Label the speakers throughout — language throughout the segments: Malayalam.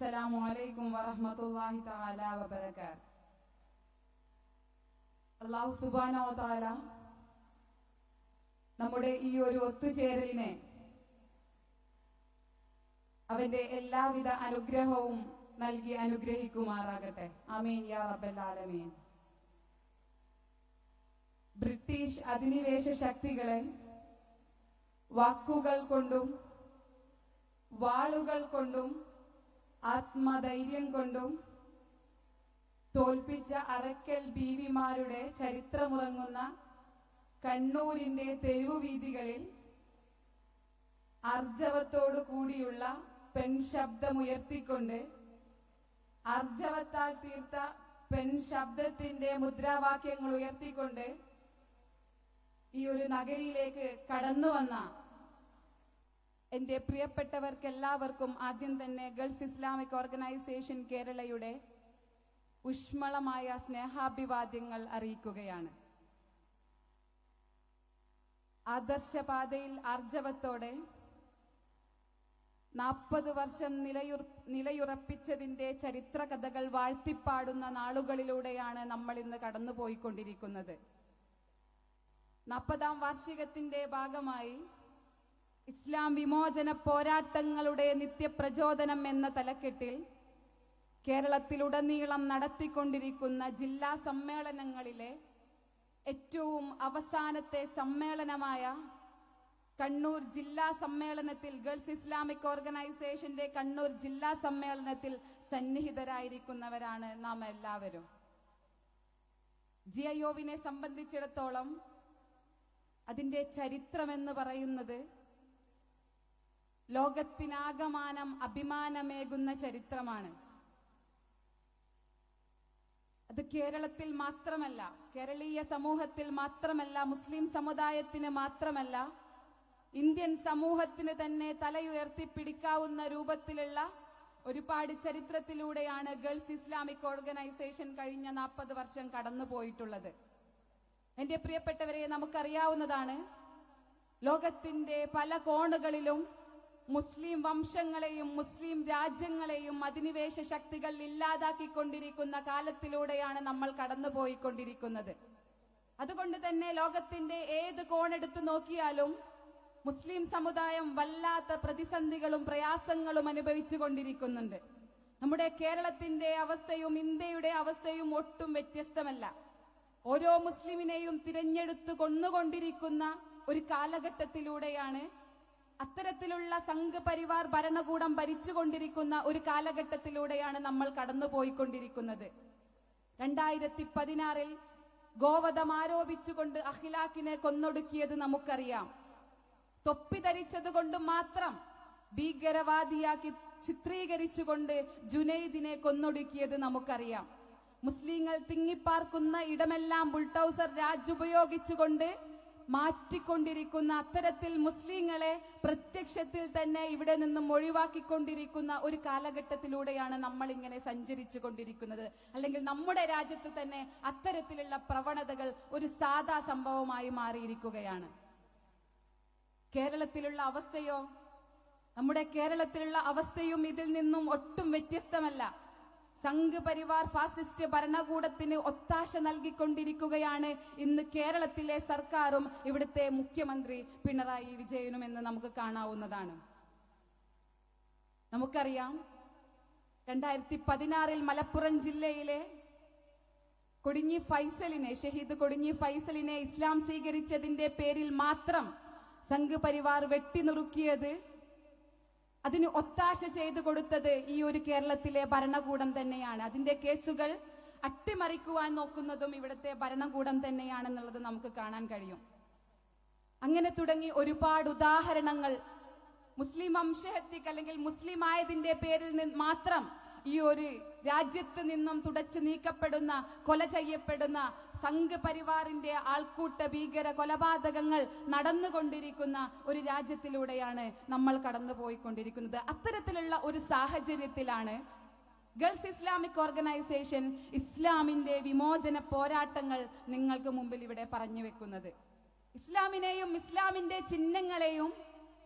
Speaker 1: അസ്സലാമു അലൈക്കും വറഹ്മത്തുള്ളാഹി തആല വബറകാത്ത്. അല്ലാഹു സുബ്ഹാനഹു വ തആല നമ്മുടെ ഈ ഒരു ഒത്തുചേരലിനെ അവന്റെ എല്ലാവിധ അനുഗ്രഹവും നൽകി അനുഗ്രഹിക്കുമാറാകട്ടെ. ആമീൻ യാ റബ്ബൽ ആലമീൻ. ബ്രിട്ടീഷ് അധിനിവേശ ശക്തികളെ വാക്കുകൾ കൊണ്ടും വാളുകൾ കൊണ്ടും ആത്മധൈര്യം കൊണ്ടും തോൽപ്പിച്ച അറക്കൽ ബീവിമാരുടെ ചരിത്രമുറങ്ങുന്ന കണ്ണൂരിന്റെ തെരുവുവീതികളിൽ ആർജവത്തോടു കൂടിയുള്ള പെൺശബ്ദമുയർത്തിക്കൊണ്ട് ആർജവത്താൽ തീർത്ത പെൺശബ്ദത്തിന്റെ മുദ്രാവാക്യങ്ങൾ ഉയർത്തിക്കൊണ്ട് ഈ ഒരു നഗരിയിലേക്ക് കടന്നു വന്ന എന്റെ പ്രിയപ്പെട്ടവർക്ക് എല്ലാവർക്കും ആദ്യം തന്നെ ഗൾഫ് ഇസ്ലാമിക് ഓർഗനൈസേഷൻ കേരളയുടെ ഊഷ്മളമായ സ്നേഹാഭിവാദ്യങ്ങൾ അറിയിക്കുകയാണ്. ആദർശപാതയിൽ ആർജവത്തോടെ നാൽപ്പത് വർഷം നിലയുർ നിലയുറപ്പിച്ചതിന്റെ ചരിത്ര കഥകൾ വാഴ്ത്തിപ്പാടുന്ന നാളുകളിലൂടെയാണ് നമ്മൾ ഇന്ന് കടന്നുപോയിക്കൊണ്ടിരിക്കുന്നത്. നാൽപ്പതാം വാർഷികത്തിന്റെ ഭാഗമായി ഇസ്ലാം വിമോചന പോരാട്ടങ്ങളുടെ നിത്യപ്രചോദനം എന്ന തലക്കെട്ടിൽ കേരളത്തിലുടനീളം നടത്തിക്കൊണ്ടിരിക്കുന്ന ജില്ലാ സമ്മേളനങ്ങളിലെ ഏറ്റവും അവസാനത്തെ സമ്മേളനമായ കണ്ണൂർ ജില്ലാ സമ്മേളനത്തിൽ ഗേൾസ് ഇസ്ലാമിക് ഓർഗനൈസേഷന്റെ കണ്ണൂർ ജില്ലാ സമ്മേളനത്തിൽ സന്നിഹിതരായിരിക്കുന്നവരാണ് നാം എല്ലാവരും. ജിയോവിനെ സംബന്ധിച്ചിടത്തോളം അതിന്റെ ചരിത്രമെന്ന് പറയുന്നത് ലോകത്തിനാകമാനം അഭിമാനമേകുന്ന ചരിത്രമാണ്. അത് കേരളത്തിൽ മാത്രമല്ല കേരളീയ സമൂഹത്തിൽ മാത്രമല്ല മുസ്ലിം സമുദായത്തിന് മാത്രമല്ല ഇന്ത്യൻ സമൂഹത്തിന് തന്നെ തലയുയർത്തിപ്പിടിക്കാവുന്ന രൂപത്തിലുള്ള ഒരുപാട് ചരിത്രത്തിലൂടെയാണ് ഗേൾസ് ഇസ്ലാമിക് ഓർഗനൈസേഷൻ കഴിഞ്ഞ നാൽപ്പത് വർഷം കടന്നുപോയിട്ടുള്ളത് എന്റെ പ്രിയപ്പെട്ടവരെ നമുക്കറിയാവുന്നതാണ് ലോകത്തിന്റെ പല കോണുകളിലും മുസ്ലിം വംശങ്ങളെയും മുസ്ലിം രാജ്യങ്ങളെയും അധിനിവേശ ശക്തികൾ ഇല്ലാതാക്കിക്കൊണ്ടിരിക്കുന്ന കാലത്തിലൂടെയാണ് നമ്മൾ കടന്നുപോയിക്കൊണ്ടിരിക്കുന്നത്. അതുകൊണ്ട് തന്നെ ലോകത്തിന്റെ ഏത് കോണെടുത്തു നോക്കിയാലും മുസ്ലിം സമുദായം വല്ലാത്ത പ്രതിസന്ധികളും പ്രയാസങ്ങളും അനുഭവിച്ചു കൊണ്ടിരിക്കുന്നുണ്ട്. നമ്മുടെ കേരളത്തിന്റെ അവസ്ഥയും ഇന്ത്യയുടെ അവസ്ഥയും ഒട്ടും വ്യത്യസ്തമല്ല. ഓരോ മുസ്ലിമിനെയും തിരഞ്ഞെടുത്തു കൊന്നുകൊണ്ടിരിക്കുന്ന ഒരു കാലഘട്ടത്തിലൂടെയാണ് അത്തരത്തിലുള്ള സംഘ് പരിവാർ ഭരണകൂടം ഭരിച്ചുകൊണ്ടിരിക്കുന്ന ഒരു കാലഘട്ടത്തിലൂടെയാണ് നമ്മൾ കടന്നുപോയിക്കൊണ്ടിരിക്കുന്നത്. രണ്ടായിരത്തി പതിനാറിൽ ഗോവധം ആരോപിച്ചുകൊണ്ട് അഖിലാഖിനെ കൊന്നൊടുക്കിയത് നമുക്കറിയാം. തൊപ്പി ധരിച്ചത് കൊണ്ട് മാത്രം ഭീകരവാദിയാക്കി ചിത്രീകരിച്ചുകൊണ്ട് ജുനൈദിനെ കൊന്നൊടുക്കിയത് നമുക്കറിയാം. മുസ്ലിങ്ങൾ തിങ്ങിപ്പാർക്കുന്ന ഇടമെല്ലാം ബുൾട്ടൌസർ രാജ് ഉപയോഗിച്ചുകൊണ്ട് മാറ്റിക്കൊണ്ടിരിക്കുന്ന അത്തരത്തിൽ മുസ്ലിങ്ങളെ പ്രത്യക്ഷത്തിൽ തന്നെ ഇവിടെ നിന്നും ഒഴിവാക്കിക്കൊണ്ടിരിക്കുന്ന ഒരു കാലഘട്ടത്തിലൂടെയാണ് നമ്മൾ ഇങ്ങനെ സഞ്ചരിച്ചു കൊണ്ടിരിക്കുന്നത് അല്ലെങ്കിൽ നമ്മുടെ രാജ്യത്ത് തന്നെ അത്തരത്തിലുള്ള പ്രവണതകൾ ഒരു സാധാ സംഭവമായി മാറിയിരിക്കുകയാണ്. കേരളത്തിലുള്ള അവസ്ഥയോ? നമ്മുടെ കേരളത്തിലുള്ള അവസ്ഥയും ഇതിൽ നിന്നും ഒട്ടും വ്യത്യസ്തമല്ല. സംഘ് പരിവാർ ഫാസിസ്റ്റ് ഭരണകൂടത്തിന് ഒത്താശ നൽകിക്കൊണ്ടിരിക്കുകയാണ്. ഇന്ന് കേരളത്തിലെ സർക്കാരും ഇവിടുത്തെ മുഖ്യമന്ത്രി പിണറായി വിജയനും എന്ന് നമുക്ക് കാണാവുന്നതാണ്. നമുക്കറിയാം രണ്ടായിരത്തി പതിനാറിൽ മലപ്പുറം ജില്ലയിലെ കൊടിഞ്ഞി ഫൈസലിനെ ഷഹീദ് കൊടിഞ്ഞി ഫൈസലിനെ ഇസ്ലാം സ്വീകരിച്ചതിന്റെ പേരിൽ മാത്രം സംഘ് പരിവാർ വെട്ടിനുറുക്കിയത് അതിന് ഒത്താശ ചെയ്തു കൊടുത്തത് ഈ ഒരു കേരളത്തിലെ ഭരണകൂടം തന്നെയാണ്. അതിന്റെ കേസുകൾ അട്ടിമറിക്കുവാൻ നോക്കുന്നതും ഇവിടുത്തെ ഭരണകൂടം തന്നെയാണെന്നുള്ളത് നമുക്ക് കാണാൻ കഴിയും. അങ്ങനെ തുടങ്ങി ഒരുപാട് ഉദാഹരണങ്ങൾ. മുസ്ലിം വംശഹത്യക്ക് അല്ലെങ്കിൽ മുസ്ലിം ആയതിന്റെ പേരിൽ നിന്ന് മാത്രം ഈ ഒരു രാജ്യത്ത് നിന്നും തുടച്ചു നീക്കപ്പെടുന്ന കൊല ചെയ്യപ്പെടുന്ന സംഘ് പരിവാറിന്റെ ആൾക്കൂട്ട ഭീകര കൊലപാതകങ്ങൾ നടന്നുകൊണ്ടിരിക്കുന്ന ഒരു രാജ്യത്തിലൂടെയാണ് നമ്മൾ കടന്നു പോയിക്കൊണ്ടിരിക്കുന്നത് അത്തരത്തിലുള്ള ഒരു സാഹചര്യത്തിലാണ് ഗൾഫ് ഇസ്ലാമിക് ഓർഗനൈസേഷൻ ഇസ്ലാമിന്റെ വിമോചന പോരാട്ടങ്ങൾ നിങ്ങൾക്ക് മുമ്പിൽ ഇവിടെ പറഞ്ഞു വെക്കുന്നത്. ഇസ്ലാമിനെയും ഇസ്ലാമിന്റെ ചിഹ്നങ്ങളെയും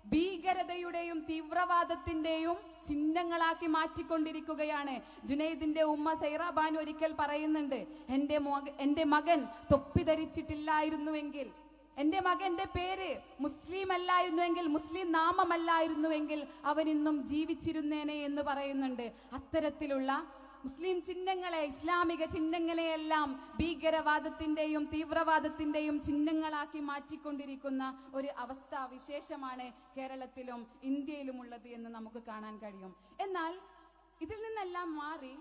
Speaker 1: ഭീകരതയുടെയും തീവ്രവാദത്തിന്റെയും ചിഹ്നങ്ങളാക്കി മാറ്റിക്കൊണ്ടിരിക്കുകയാണ്. ജുനൈദിന്റെ ഉമ്മ സൈറാബാൻ ഒരിക്കൽ പറയുന്നുണ്ട് എന്റെ മക- എന്റെ മകൻ തൊപ്പി ധരിച്ചിട്ടില്ലായിരുന്നുവെങ്കിൽ എന്റെ മകന്റെ പേര് മുസ്ലിം അല്ലായിരുന്നുവെങ്കിൽ മുസ്ലിം നാമമല്ലായിരുന്നുവെങ്കിൽ അവൻ ഇന്നും ജീവിച്ചിരുന്നേനെ എന്ന് പറയുന്നുണ്ട്. അത്തരത്തിലുള്ള മുസ്ലിം ചിഹ്നങ്ങളെ ഇസ്ലാമിക ചിഹ്നങ്ങളെയെല്ലാം ഭീകരവാദത്തിന്റെയും തീവ്രവാദത്തിന്റെയും ചിഹ്നങ്ങളാക്കി മാറ്റിക്കൊണ്ടിരിക്കുന്ന ഒരു അവസ്ഥ വിശേഷമാണ് കേരളത്തിലും ഇന്ത്യയിലും ഉള്ളത് എന്ന് നമുക്ക് കാണാൻ കഴിയും. എന്നാൽ ഇതിൽ നിന്നെല്ലാം മാറി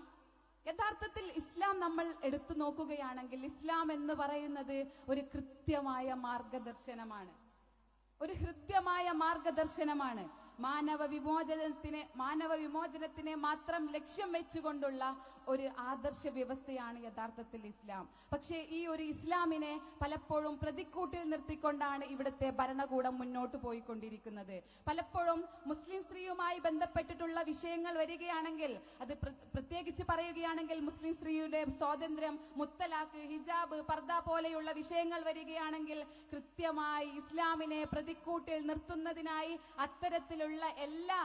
Speaker 1: യഥാർത്ഥത്തിൽ ഇസ്ലാം നമ്മൾ എടുത്തു നോക്കുകയാണെങ്കിൽ ഇസ്ലാം എന്ന് പറയുന്നത് ഒരു കൃത്യമായ മാർഗദർശനമാണ്. ഒരു ഹൃദ്യമായ മാർഗദർശനമാണ്. മാനവ വിമോചനത്തിന് മാനവ വിമോചനത്തിനെ മാത്രം ലക്ഷ്യം വെച്ചുകൊണ്ടുള്ള ഒരു ആദർശ വ്യവസ്ഥയാണ് യഥാർത്ഥത്തിൽ ഇസ്ലാം. പക്ഷേ ഈ ഒരു ഇസ്ലാമിനെ പലപ്പോഴും പ്രതിക്കൂട്ടിൽ നിർത്തിക്കൊണ്ടാണ് ഇവിടുത്തെ ഭരണകൂടം മുന്നോട്ട് പോയിക്കൊണ്ടിരിക്കുന്നത്. പലപ്പോഴും മുസ്ലിം സ്ത്രീയുമായി ബന്ധപ്പെട്ടിട്ടുള്ള വിഷയങ്ങൾ വരികയാണെങ്കിൽ അത് പ്രത്യേകിച്ച് പറയുകയാണെങ്കിൽ മുസ്ലിം സ്ത്രീയുടെ സ്വാതന്ത്ര്യം മുത്തലാഖ് ഹിജാബ് പർദ പോലെയുള്ള വിഷയങ്ങൾ വരികയാണെങ്കിൽ കൃത്യമായി ഇസ്ലാമിനെ പ്രതിക്കൂട്ടിൽ നിർത്തുന്നതിനായി അത്തരത്തിലുള്ള എല്ലാ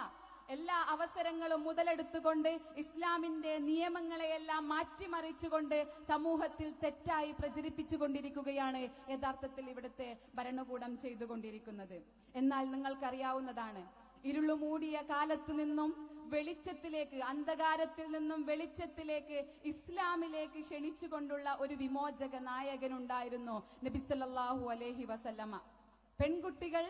Speaker 1: എല്ലാ അവസരങ്ങളും മുതലെടുത്തുകൊണ്ട് ഇസ്ലാമിന്റെ നിയമങ്ങളെയെല്ലാം മാറ്റിമറിച്ചുകൊണ്ട് സമൂഹത്തിൽ തെറ്റായി പ്രചരിപ്പിച്ചുകൊണ്ടിരിക്കുകയാണ് യഥാർത്ഥത്തിൽ ഇവിടുത്തെ ഭരണകൂടം ചെയ്തുകൊണ്ടിരിക്കുന്നത്. എന്നാൽ നിങ്ങൾക്കറിയാവുന്നതാണ് ഇരുളുമൂടിയ കാലത്തു നിന്നും വെളിച്ചത്തിലേക്ക് അന്ധകാരത്തിൽ നിന്നും വെളിച്ചത്തിലേക്ക് ഇസ്ലാമിലേക്ക് ക്ഷണിച്ചുകൊണ്ടുള്ള ഒരു വിമോചക നായകനുണ്ടായിരുന്നു നബിസല്ലാഹു അലൈഹി വസല്ലമ. പെൺകുട്ടികൾ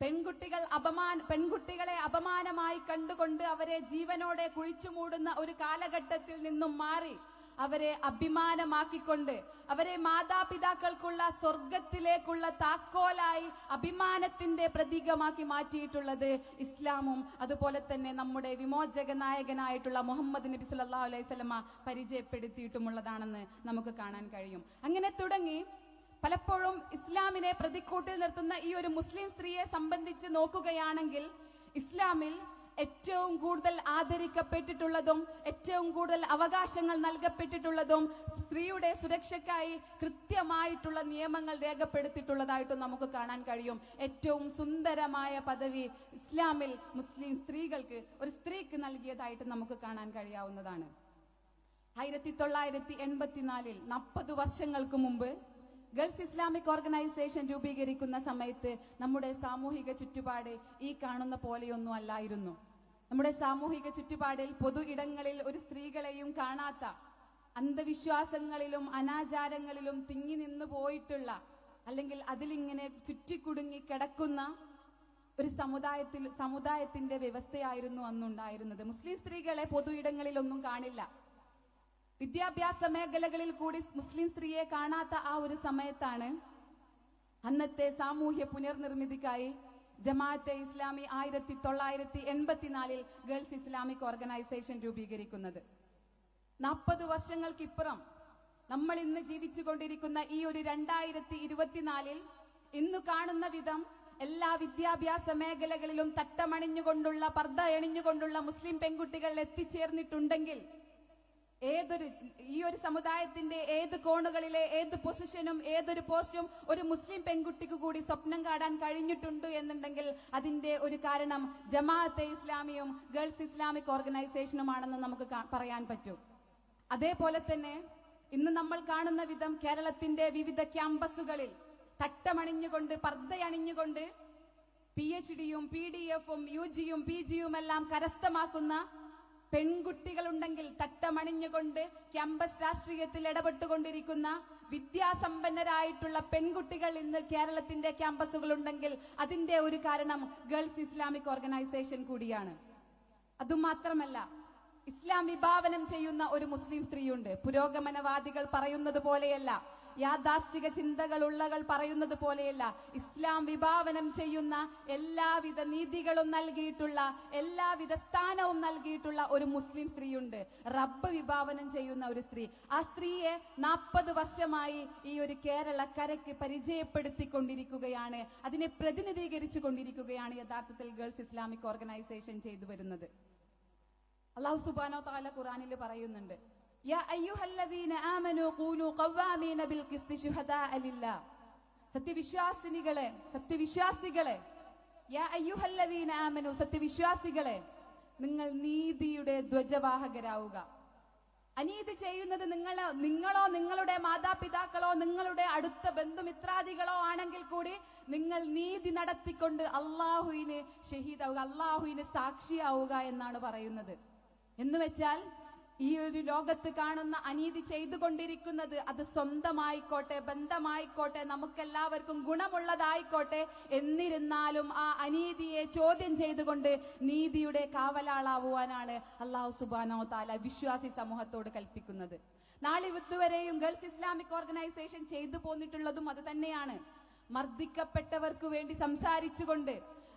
Speaker 1: പെൺകുട്ടികൾ അപമാന പെൺകുട്ടികളെ അപമാനമായി കണ്ടുകൊണ്ട് അവരെ ജീവനോടെ കുഴിച്ചു മൂടുന്ന ഒരു കാലഘട്ടത്തിൽ നിന്നും മാറി അവരെ അഭിമാനമാക്കിക്കൊണ്ട് അവരെ മാതാപിതാക്കൾക്കുള്ള സ്വർഗത്തിലേക്കുള്ള താക്കോലായി അഭിമാനത്തിന്റെ പ്രതീകമാക്കി മാറ്റിയിട്ടുള്ളത് ഇസ്ലാമും അതുപോലെ തന്നെ നമ്മുടെ വിമോചക നായകനായിട്ടുള്ള മുഹമ്മദ് നബി സല്ലല്ലാഹു അലൈഹി വസല്ലമ പരിചയപ്പെടുത്തിയിട്ടുമുള്ളതാണെന്ന് നമുക്ക് കാണാൻ കഴിയും. അങ്ങനെ തുടങ്ങി പലപ്പോഴും ഇസ്ലാമിനെ പ്രതിക്കൂട്ടിൽ നിർത്തുന്ന ഈ ഒരു മുസ്ലിം സ്ത്രീയെ സംബന്ധിച്ച് നോക്കുകയാണെങ്കിൽ ഇസ്ലാമിൽ ഏറ്റവും കൂടുതൽ ആദരിക്കപ്പെട്ടിട്ടുള്ളതും ഏറ്റവും കൂടുതൽ അവകാശങ്ങൾ നൽകപ്പെട്ടിട്ടുള്ളതും സ്ത്രീയുടെ സുരക്ഷയ്ക്കായി കൃത്യമായിട്ടുള്ള നിയമങ്ങൾ രേഖപ്പെടുത്തിയിട്ടുള്ളതായിട്ടും നമുക്ക് കാണാൻ കഴിയും. ഏറ്റവും സുന്ദരമായ പദവി ഇസ്ലാമിൽ മുസ്ലിം സ്ത്രീകൾക്ക് ഒരു സ്ത്രീക്ക് നൽകിയതായിട്ട് നമുക്ക് കാണാൻ കഴിയാവുന്നതാണ്. ആയിരത്തി തൊള്ളായിരത്തി എൺപത്തിനാലിൽ നാൽപ്പത് വർഷങ്ങൾക്ക് മുമ്പ് ഗൾഫ് ഇസ്ലാമിക് ഓർഗനൈസേഷൻ രൂപീകരിക്കുന്ന സമയത്ത് നമ്മുടെ സാമൂഹിക ചുറ്റുപാട് ഈ കാണുന്ന പോലെയൊന്നും അല്ലായിരുന്നു. നമ്മുടെ സാമൂഹിക ചുറ്റുപാടിൽ പൊതു ഇടങ്ങളിൽ ഒരു സ്ത്രീകളെയും കാണാത്ത അന്ധവിശ്വാസങ്ങളിലും അനാചാരങ്ങളിലും തിങ്ങി നിന്ന് പോയിട്ടുള്ള അല്ലെങ്കിൽ അതിലിങ്ങനെ ചുറ്റിക്കുടുങ്ങി കിടക്കുന്ന ഒരു സമുദായത്തിൽ സമുദായത്തിന്റെ വ്യവസ്ഥയായിരുന്നു അന്നുണ്ടായിരുന്നത്. മുസ്ലിം സ്ത്രീകളെ പൊതു ഇടങ്ങളിലൊന്നും കാണില്ല. വിദ്യാഭ്യാസ മേഖലകളിൽ കൂടി മുസ്ലിം സ്ത്രീയെ കാണാത്ത ആ ഒരു സമയത്താണ് അന്നത്തെ സാമൂഹ്യ പുനർനിർമ്മിതിക്കായി ജമാഅത്തെ ഇസ്ലാമി ആയിരത്തി തൊള്ളായിരത്തി എൺപത്തിനാലിൽ ഗേൾസ് ഇസ്ലാമിക് ഓർഗനൈസേഷൻ രൂപീകരിക്കുന്നത്. നാൽപ്പത് വർഷങ്ങൾക്കിപ്പുറം നമ്മൾ ഇന്ന് ജീവിച്ചുകൊണ്ടിരിക്കുന്ന ഈ ഒരു രണ്ടായിരത്തി ഇരുപത്തിനാലിൽ ഇന്ന് കാണുന്ന വിധം എല്ലാ വിദ്യാഭ്യാസ മേഖലകളിലും തട്ടമണിഞ്ഞുകൊണ്ടുള്ള പർദ്ദ എണിഞ്ഞുകൊണ്ടുള്ള മുസ്ലിം പെൺകുട്ടികൾ എത്തിച്ചേർന്നിട്ടുണ്ടെങ്കിൽ ഏതൊരു ഈ ഒരു സമുദായത്തിന്റെ ഏത് കോണുകളിലെ ഏത് പൊസിഷനും ഏതൊരു പോസ്റ്റും ഒരു മുസ്ലിം പെൺകുട്ടിക്ക് കൂടി സ്വപ്നം കാടാൻ കഴിഞ്ഞിട്ടുണ്ട് എന്നുണ്ടെങ്കിൽ അതിന്റെ ഒരു കാരണം ജമാഅത്തെ ഇസ്ലാമിയും ഗേൾസ് ഇസ്ലാമിക് ഓർഗനൈസേഷനുമാണെന്ന് നമുക്ക് പറയാൻ പറ്റും. അതേപോലെ തന്നെ ഇന്ന് നമ്മൾ കാണുന്ന വിധം കേരളത്തിന്റെ വിവിധ ക്യാമ്പസുകളിൽ തട്ടമണിഞ്ഞുകൊണ്ട് പർദ്ദയണിഞ്ഞുകൊണ്ട് പി എച്ച് ഡിയും പി ഡി എഫും യു ജിയും പി ജിയും എല്ലാം കരസ്ഥമാക്കുന്ന പെൺകുട്ടികളുണ്ടെങ്കിൽ തട്ടമണിഞ്ഞുകൊണ്ട് ക്യാമ്പസ് രാഷ്ട്രീയത്തിൽ ഇടപെട്ടുകൊണ്ടിരിക്കുന്ന വിദ്യാസമ്പന്നരായിട്ടുള്ള പെൺകുട്ടികൾ ഇന്ന് കേരളത്തിന്റെ ക്യാമ്പസുകളുണ്ടെങ്കിൽ അതിന്റെ ഒരു കാരണം ഗേൾസ് ഇസ്ലാമിക് ഓർഗനൈസേഷൻ കൂടിയാണ്. അതുമാത്രമല്ല ഇസ്ലാം വിഭാവനം ചെയ്യുന്ന ഒരു മുസ്ലിം സ്ത്രീയുണ്ട്. പുരോഗമനവാദികൾ പറയുന്നത് പോലെയല്ല. യാഥാസ്ഥിക ചിന്തകളുള്ളകൾ പറയുന്നത് പോലെയല്ല. ഇസ്ലാം വിഭാവനം ചെയ്യുന്ന എല്ലാവിധ നീതികളും നൽകിയിട്ടുള്ള എല്ലാവിധ സ്ഥാനവും നൽകിയിട്ടുള്ള ഒരു മുസ്ലിം സ്ത്രീയുണ്ട്. റബ്ബ് വിഭാവനം ചെയ്യുന്ന ഒരു സ്ത്രീ. ആ സ്ത്രീയെ നാൽപ്പത് വർഷമായി ഈ ഒരു കേരള കരയ്ക്ക് പരിചയപ്പെടുത്തിക്കൊണ്ടിരിക്കുകയാണ്. അതിനെ പ്രതിനിധീകരിച്ചു കൊണ്ടിരിക്കുകയാണ് യഥാർത്ഥത്തിൽ ഗേൾസ് ഇസ്ലാമിക് ഓർഗനൈസേഷൻ ചെയ്തു വരുന്നത്. അള്ളാഹു സുബാനോ താല ഖുറാനിൽ പറയുന്നുണ്ട് അയ്യുഹല്ലദീന ആമനു ഖൂനു ഖവ്വാമീന ബിൽ ഖിസ്തി ശുഹദാഅ ലില്ലാ സത്യവിശ്വാസിനികളെ സത്യവിശ്വാസികളെ ആമനു സത്യവിശ്വാസികളെ നിങ്ങൾ നീതിയുടെ ധ്വജവാഹകരാവുക. അനീതി ചെയ്യുന്നത് നിങ്ങളോ നിങ്ങളോ നിങ്ങളുടെ മാതാപിതാക്കളോ നിങ്ങളുടെ അടുത്ത ബന്ധുമിത്രാദികളോ ആണെങ്കിൽ കൂടി നിങ്ങൾ നീതി നടത്തിക്കൊണ്ട് അള്ളാഹുവിന് ഷഹീദാവുക അള്ളാഹുവിന് സാക്ഷിയാവുക എന്നാണ് പറയുന്നത്. എന്ന് വെച്ചാൽ ഈ ഒരു ലോകത്ത് കാണുന്ന അനീതി ചെയ്തുകൊണ്ടിരിക്കുന്നത് അത് സ്വന്തമായിക്കോട്ടെ ബന്ധമായിക്കോട്ടെ നമുക്കെല്ലാവർക്കും ഗുണമുള്ളതായിക്കോട്ടെ എന്നിരുന്നാലും ആ അനീതിയെ ചോദ്യം ചെയ്തുകൊണ്ട് നീതിയുടെ കാവലാളാവുവാനാണ് അള്ളാഹു സുബാനോ താല വിശ്വാസി സമൂഹത്തോട് കൽപ്പിക്കുന്നത്. നാളെ ഇതുവരെയും ഗൾഫ് ഇസ്ലാമിക് ഓർഗനൈസേഷൻ ചെയ്തു പോന്നിട്ടുള്ളതും അത് തന്നെയാണ്. മർദ്ദിക്കപ്പെട്ടവർക്ക് വേണ്ടി സംസാരിച്ചുകൊണ്ട്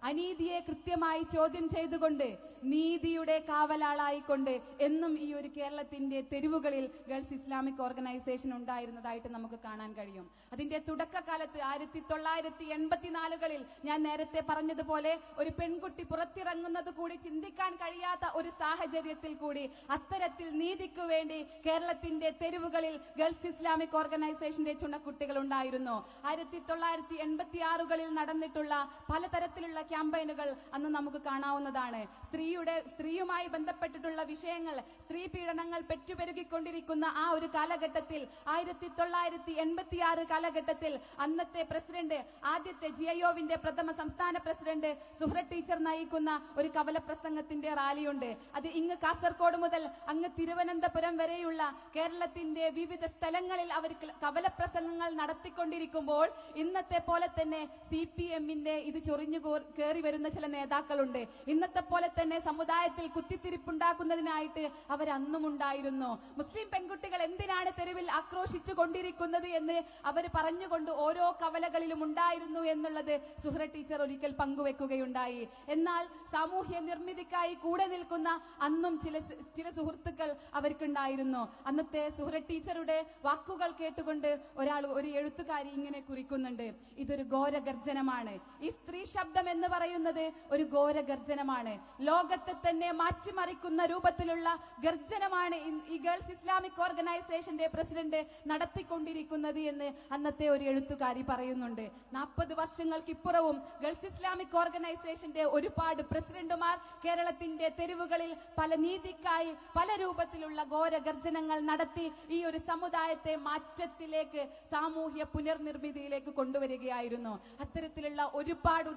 Speaker 1: അനീതിയെ കൃത്യമായി ചോദ്യം ചെയ്തുകൊണ്ട് നീതിയുടെ കാവലാളായിക്കൊണ്ട് എന്നും ഈ ഒരു കേരളത്തിന്റെ തെരുവുകളിൽ ഗൾഫ് ഇസ്ലാമിക് ഓർഗനൈസേഷൻ ഉണ്ടായിരുന്നതായിട്ട് നമുക്ക് കാണാൻ കഴിയും. അതിന്റെ തുടക്കകാലത്ത് ആയിരത്തി തൊള്ളായിരത്തി എൺപത്തിനാലുകളിൽ ഞാൻ നേരത്തെ പറഞ്ഞതുപോലെ ഒരു പെൺകുട്ടി പുറത്തിറങ്ങുന്നത് കൂടി ചിന്തിക്കാൻ കഴിയാത്ത ഒരു സാഹചര്യത്തിൽ കൂടി അത്തരത്തിൽ നീതിക്കു വേണ്ടി കേരളത്തിന്റെ തെരുവുകളിൽ ഗൾഫ് ഇസ്ലാമിക് ഓർഗനൈസേഷന്റെ ചുണക്കുട്ടികൾ ഉണ്ടായിരുന്നു. ആയിരത്തി തൊള്ളായിരത്തി എൺപത്തി ആറുകളിൽ നടന്നിട്ടുള്ള പലതരത്തിലുള്ള ക്യാമ്പയിനുകൾ അന്ന് നമുക്ക് കാണാവുന്നതാണ്. സ്ത്രീയുടെ സ്ത്രീയുമായി ബന്ധപ്പെട്ടിട്ടുള്ള വിഷയങ്ങൾ സ്ത്രീ പീഡനങ്ങൾ പെറ്റുപെരുകിക്കൊണ്ടിരിക്കുന്ന ആ ഒരു കാലഘട്ടത്തിൽ ആയിരത്തി തൊള്ളായിരത്തി എൺപത്തി ആറ് കാലഘട്ടത്തിൽ അന്നത്തെ പ്രസിഡന്റ് ആദ്യത്തെ ജി ഐഒവിന്റെ പ്രഥമ സംസ്ഥാന പ്രസിഡന്റ് സുഹ്ര ടീച്ചർ നയിക്കുന്ന ഒരു കവല പ്രസംഗത്തിന്റെ റാലിയുണ്ട്. അത് ഇങ്ങ് കാസർഗോഡ് മുതൽ അങ്ങ് തിരുവനന്തപുരം വരെയുള്ള കേരളത്തിന്റെ വിവിധ സ്ഥലങ്ങളിൽ അവർ കവല പ്രസംഗങ്ങൾ നടത്തിക്കൊണ്ടിരിക്കുമ്പോൾ ഇന്നത്തെ പോലെ തന്നെ സി പി എമ്മിന്റെ ഇത് ചൊറിഞ്ഞു കേറി വരുന്ന ചില നേതാക്കളുണ്ട്. ഇന്നത്തെ പോലെ തന്നെ സമുദായത്തിൽ കുത്തിത്തിരിപ്പുണ്ടാക്കുന്നതിനായിട്ട് അന്നും ഉണ്ടായിരുന്നു മുസ്ലിം പെൺകുട്ടികൾ എന്തിനാണ് തെരുവിൽ ആക്രോശിച്ചു കൊണ്ടിരിക്കുന്നത് എന്ന് അവർ പറഞ്ഞുകൊണ്ട് ഓരോ കവലകളിലും ഉണ്ടായിരുന്നു എന്നുള്ളത് സുഹ്ര ടീച്ചർ ഒരിക്കൽ പങ്കുവെക്കുകയുണ്ടായി. എന്നാൽ സാമൂഹ്യ നിർമ്മിതിക്കായി കൂടെ നിൽക്കുന്ന അന്നും ചില ചില സുഹൃത്തുക്കൾ അവർക്കുണ്ടായിരുന്നു. അന്നത്തെ സുഹ്ര ടീച്ചറുടെ വാക്കുകൾ കേട്ടുകൊണ്ട് ഒരാൾ ഒരു എഴുത്തുകാരി ഇങ്ങനെ കുറിക്കുന്നുണ്ട്. ഇതൊരു ഘോരഗർജനമാണ്. ഈ സ്ത്രീ ശബ്ദം എന്ന് പറയുന്നത് ഒരു ഘോര ഗർജനമാണ്. ലോകത്തെ തന്നെ മാറ്റിമറിക്കുന്ന രൂപത്തിലുള്ള ഗർജനമാണ് ഈ ഗേൾസ് ഇസ്ലാമിക് ഓർഗനൈസേഷന്റെ പ്രസിഡന്റ് നടത്തിക്കൊണ്ടിരിക്കുന്നത് എന്ന് അന്നത്തെ ഒരു എഴുത്തുകാരി പറയുന്നുണ്ട്. നാൽപ്പത് വർഷങ്ങൾക്കിപ്പുറവും ഗേൾസ് ഇസ്ലാമിക് ഓർഗനൈസേഷന്റെ ഒരുപാട് പ്രസിഡന്റുമാർ കേരളത്തിന്റെ തെരുവുകളിൽ പല നീതിക്കായി പല രൂപത്തിലുള്ള ഘോര ഗർജനങ്ങൾ നടത്തി ഈ ഒരു സമുദായത്തെ മാറ്റത്തിലേക്ക് സാമൂഹ്യ പുനർനിർമ്മിതിയിലേക്ക് കൊണ്ടുവരികയായിരുന്നു. അത്തരത്തിലുള്ള ഒരുപാട്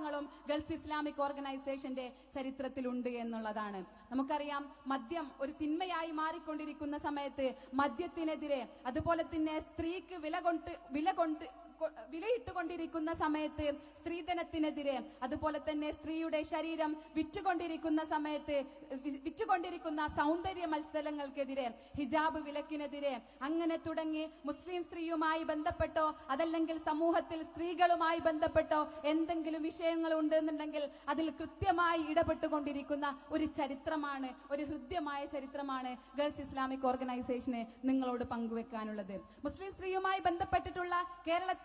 Speaker 1: ഉദാഹരണങ്ങളും ഗൾഫ് ഇസ്ലാമിക് ഓർഗനൈസേഷന്റെ ചരിത്രത്തിലുണ്ട് എന്നുള്ളതാണ്. നമുക്കറിയാം മദ്യം ഒരു തിന്മയായി മാറിക്കൊണ്ടിരിക്കുന്ന സമയത്ത് മദ്യത്തിനെതിരെ അതുപോലെ തന്നെ സ്ത്രീക്ക് വില കൊണ്ട് വില കൊണ്ട് വിലയിട്ടുകൊണ്ടിരിക്കുന്ന സമയത്ത് സ്ത്രീധനത്തിനെതിരെ അതുപോലെ തന്നെ സ്ത്രീയുടെ ശരീരം വിറ്റുകൊണ്ടിരിക്കുന്ന സമയത്ത് വിറ്റുകൊണ്ടിരിക്കുന്ന സൗന്ദര്യ മത്സരങ്ങൾക്കെതിരെ ഹിജാബ് വിലക്കിനെതിരെ അങ്ങനെ തുടങ്ങി മുസ്ലിം സ്ത്രീയുമായി ബന്ധപ്പെട്ടോ അതല്ലെങ്കിൽ സമൂഹത്തിൽ സ്ത്രീകളുമായി ബന്ധപ്പെട്ടോ എന്തെങ്കിലും വിഷയങ്ങൾ ഉണ്ടെന്നുണ്ടെങ്കിൽ അതിൽ കൃത്യമായി ഇടപെട്ടുകൊണ്ടിരിക്കുന്ന ഒരു ചരിത്രമാണ് ഒരു ഹൃദ്യമായ ചരിത്രമാണ് ഗേൾസ് ഇസ്ലാമിക് ഓർഗനൈസേഷന് നിങ്ങളോട് പങ്കുവെക്കാനുള്ളത്. മുസ്ലിം സ്ത്രീയുമായി ബന്ധപ്പെട്ടിട്ടുള്ള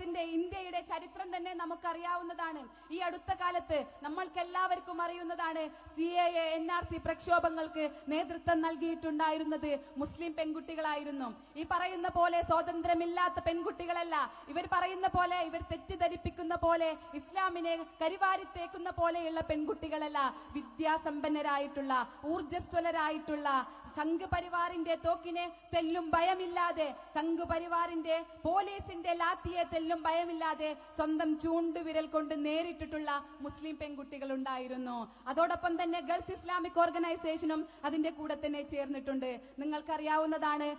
Speaker 1: കേരളത്തിന്റെ ഇന്ത്യയുടെ ചരിത്രം തന്നെ നമുക്കറിയാവുന്നതാണ്. ഈ അടുത്ത കാലത്ത് നമ്മൾക്ക് എല്ലാവർക്കും അറിയുന്നതാണ് C A N R C പ്രക്ഷോഭങ്ങൾക്ക് നേതൃത്വം നൽകിയിട്ടുണ്ടായിരുന്നത് മുസ്ലിം പെൺകുട്ടികളായിരുന്നു. ഈ പറയുന്ന പോലെ സ്വാതന്ത്ര്യമില്ലാത്ത പെൺകുട്ടികളല്ല. ഇവർ പറയുന്ന പോലെ ഇവർ തെറ്റിദ്ധരിപ്പിക്കുന്ന പോലെ ഇസ്ലാമിനെ കരിവാരിത്തേക്കുന്ന പോലെയുള്ള പെൺകുട്ടികളല്ല. വിദ്യാസമ്പന്നരായിട്ടുള്ള ഊർജസ്വലരായിട്ടുള്ള സംഘ് പരിവാറിന്റെ തോക്കിനെ തെല്ലും ഭയമില്ലാതെ സംഘ് പരിവാറിന്റെ പോലീസിന്റെ ലാത്തിയെ തെല്ലും ഭയമില്ലാതെ സ്വന്തം ചൂണ്ടുവിരൽ കൊണ്ട് നേരിട്ടിട്ടുള്ള മുസ്ലിം പെൺകുട്ടികൾ ഉണ്ടായിരുന്നു. അതോടൊപ്പം തന്നെ ഗൾഫ് ഇസ്ലാമിക് ഓർഗനൈസേഷനും അതിന്റെ കൂടെ തന്നെ ചേർന്നിട്ടുണ്ട്. നിങ്ങൾക്കറിയാവുന്നതാണ്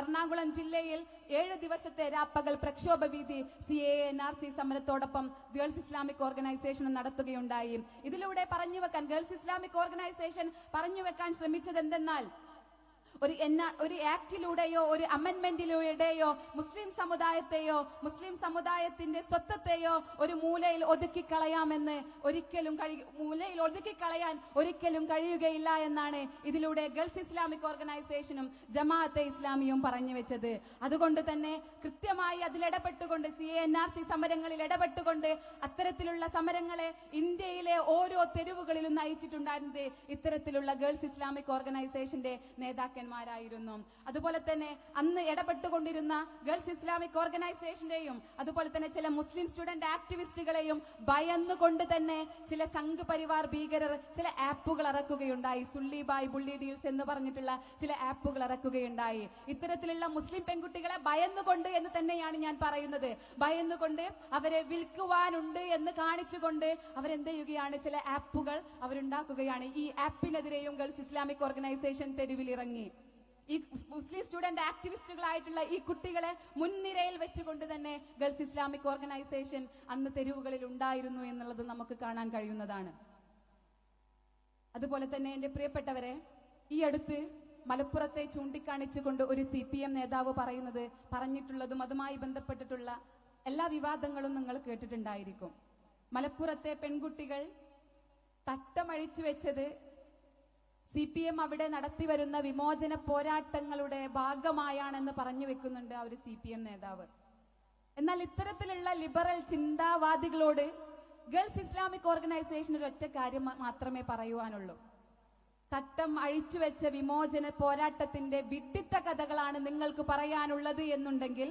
Speaker 1: എറണാകുളം ജില്ലയിൽ ഏഴ് ദിവസത്തെ രാപ്പകൽ പ്രക്ഷോഭ വീതി C A N R C സമരത്തോടൊപ്പം girls Islamic organisation നടത്തുകയുണ്ടായി. ഇതിലൂടെ പറഞ്ഞു വെക്കാൻ ഗേൾസ് ഇസ്ലാമിക് ഓർഗനൈസേഷൻ പറഞ്ഞു വെക്കാൻ ശ്രമിച്ചത് എന്തെന്നാൽ ഒരു എന്ന ഒരു ആക്ടിലൂടെയോ ഒരു അമെന്റ്മെന്റിലൂടെയോ മുസ്ലിം സമുദായത്തെയോ മുസ്ലിം സമുദായത്തിന്റെ സ്വത്വത്തെയോ ഒരു മൂലയിൽ ഒതുക്കി കളയാമെന്ന് ഒരിക്കലും കഴി മൂലയിൽ ഒതുക്കി കളയാൻ ഒരിക്കലും കഴിയുകയില്ല എന്നാണ് ഇതിലൂടെ ഗൾഫ് ഇസ്ലാമിക് ഓർഗനൈസേഷനും ജമാഅത്തെ ഇസ്ലാമിയും പറഞ്ഞു വെച്ചത്. അതുകൊണ്ട് തന്നെ കൃത്യമായി അതിലിടപെട്ടുകൊണ്ട് സി എൻ ആർ സി സമരങ്ങളിൽ ഇടപെട്ടുകൊണ്ട് അത്തരത്തിലുള്ള സമരങ്ങളെ ഇന്ത്യയിലെ ഓരോ തെരുവുകളിലും നയിച്ചിട്ടുണ്ടായിരുന്നത് ഇത്തരത്തിലുള്ള ഗേൾസ് ഇസ്ലാമിക് ഓർഗനൈസേഷന്റെ നേതാക്കന്മാർ ജിഹാദിമാരായിരുന്നു അതുപോലെ തന്നെ അന്ന് ഇടപെട്ടുകൊണ്ടിരുന്ന ഗേൾസ് ഇസ്ലാമിക് ഓർഗനൈസേഷന്റെയും അതുപോലെ തന്നെ ചില മുസ്ലിം സ്റ്റുഡന്റ് ആക്ടിവിസ്റ്റുകളെയും ഭയന്നുകൊണ്ട് തന്നെ ചില സംഘ് പരിവാർ ഭീകരർ ചില ആപ്പുകൾ ഇറക്കുകയുണ്ടായി. സുള്ളി ബായ് ബുള്ളി ഡീൽസ് എന്ന് പറഞ്ഞിട്ടുള്ള ചില ആപ്പുകൾ ഇറക്കുകയുണ്ടായി. ഇത്തരത്തിലുള്ള മുസ്ലിം പെൺകുട്ടികളെ ഭയന്നുകൊണ്ട് എന്ന് തന്നെയാണ് ഞാൻ പറയുന്നത്. ഭയന്നുകൊണ്ട് അവരെ വിൽക്കുവാനുണ്ട് എന്ന് കാണിച്ചുകൊണ്ട് അവരെന്ത് ചെയ്യുകയാണ് ചില ആപ്പുകൾ അവരുണ്ടാക്കുകയാണ്. ഈ ആപ്പിനെതിരെയും ഗൾഫ് ഇസ്ലാമിക് ഓർഗനൈസേഷൻ തെരുവിലിറങ്ങി. ഈ മുസ്ലിം സ്റ്റുഡന്റ് ആക്ടിവിസ്റ്റുകളായിട്ടുള്ള ഈ കുട്ടികളെ മുൻനിരയിൽ വെച്ചുകൊണ്ട് തന്നെ ഗൾഫ് ഇസ്ലാമിക് ഓർഗനൈസേഷൻ അന്ന് തെരുവുകളിൽ ഉണ്ടായിരുന്നു എന്നുള്ളത് നമുക്ക് കാണാൻ കഴിയുന്നതാണ്. അതുപോലെ തന്നെ എന്റെ പ്രിയപ്പെട്ടവരെ ഈ അടുത്ത് മലപ്പുറത്തെ ചൂണ്ടിക്കാണിച്ചുകൊണ്ട് ഒരു സി പി എം നേതാവ് പറയുന്നത് പറഞ്ഞിട്ടുള്ളതും അതുമായി ബന്ധപ്പെട്ടിട്ടുള്ള എല്ലാ വിവാദങ്ങളും നിങ്ങൾ കേട്ടിട്ടുണ്ടായിരിക്കും. മലപ്പുറത്തെ പെൺകുട്ടികൾ തട്ടമഴിച്ചു വെച്ചത് സി പി എം അവിടെ നടത്തിവരുന്ന വിമോചന പോരാട്ടങ്ങളുടെ ഭാഗമായാണെന്ന് പറഞ്ഞു വെക്കുന്നുണ്ട് ഒരു സി പി എം നേതാവ്. എന്നാൽ ഇത്തരത്തിലുള്ള ലിബറൽ ചിന്താവാദികളോട് ഗേൾസ് ഇസ്ലാമിക് ഓർഗനൈസേഷൻ ഒരു ഒറ്റ കാര്യം മാത്രമേ പറയുവാനുള്ളൂ. തട്ടം അഴിച്ചു വെച്ച വിമോചന പോരാട്ടത്തിന്റെ വിഡിത്ത കഥകളാണ് നിങ്ങൾക്ക് പറയാനുള്ളത് എന്നുണ്ടെങ്കിൽ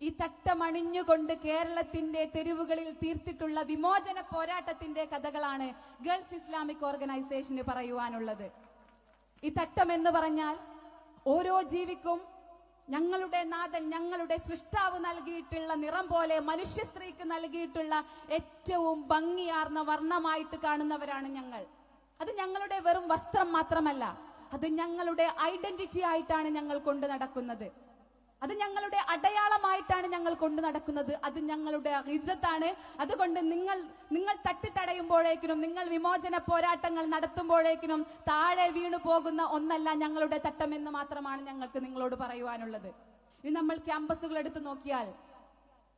Speaker 1: ഈ തട്ടമണിഞ്ഞുകൊണ്ട് കേരളത്തിന്റെ തെരുവുകളിൽ തീർത്തിട്ടുള്ള വിമോചന പോരാട്ടത്തിന്റെ കഥകളാണ് ഗേൾസ് ഇസ്ലാമിക് ഓർഗനൈസേഷന് പറയുവാനുള്ളത്. ഈ തട്ടം എന്ന് പറഞ്ഞാൽ ഓരോ ജീവിക്കും ഞങ്ങളുടെ നാഥൻ ഞങ്ങളുടെ സൃഷ്ടാവ് നൽകിയിട്ടുള്ള നിറം പോലെ മനുഷ്യ സ്ത്രീക്ക് നൽകിയിട്ടുള്ള ഏറ്റവും ഭംഗിയാർന്ന വർണമായിട്ട് കാണുന്നവരാണ് ഞങ്ങൾ. അത് ഞങ്ങളുടെ വെറും വസ്ത്രം മാത്രമല്ല അത് ഞങ്ങളുടെ ഐഡന്റിറ്റി ആയിട്ടാണ് ഞങ്ങൾ കൊണ്ടു നടക്കുന്നത്. അത് ഞങ്ങളുടെ അടയാളമായിട്ടാണ് ഞങ്ങൾ കൊണ്ടു നടക്കുന്നത്. അത് ഞങ്ങളുടെ ഇജ്ജത്താണ് അതുകൊണ്ട് നിങ്ങൾ നിങ്ങൾ തട്ടിത്തടയുമ്പോഴേക്കിനും നിങ്ങൾ വിമോചന പോരാട്ടങ്ങൾ നടത്തുമ്പോഴേക്കിനും താഴെ വീണു പോകുന്ന ഒന്നല്ല ഞങ്ങളുടെ തട്ടമെന്ന് മാത്രമാണ് ഞങ്ങൾക്ക് നിങ്ങളോട് പറയുവാനുള്ളത്. ഇനി നമ്മൾ ക്യാമ്പസുകൾ എടുത്തു നോക്കിയാൽ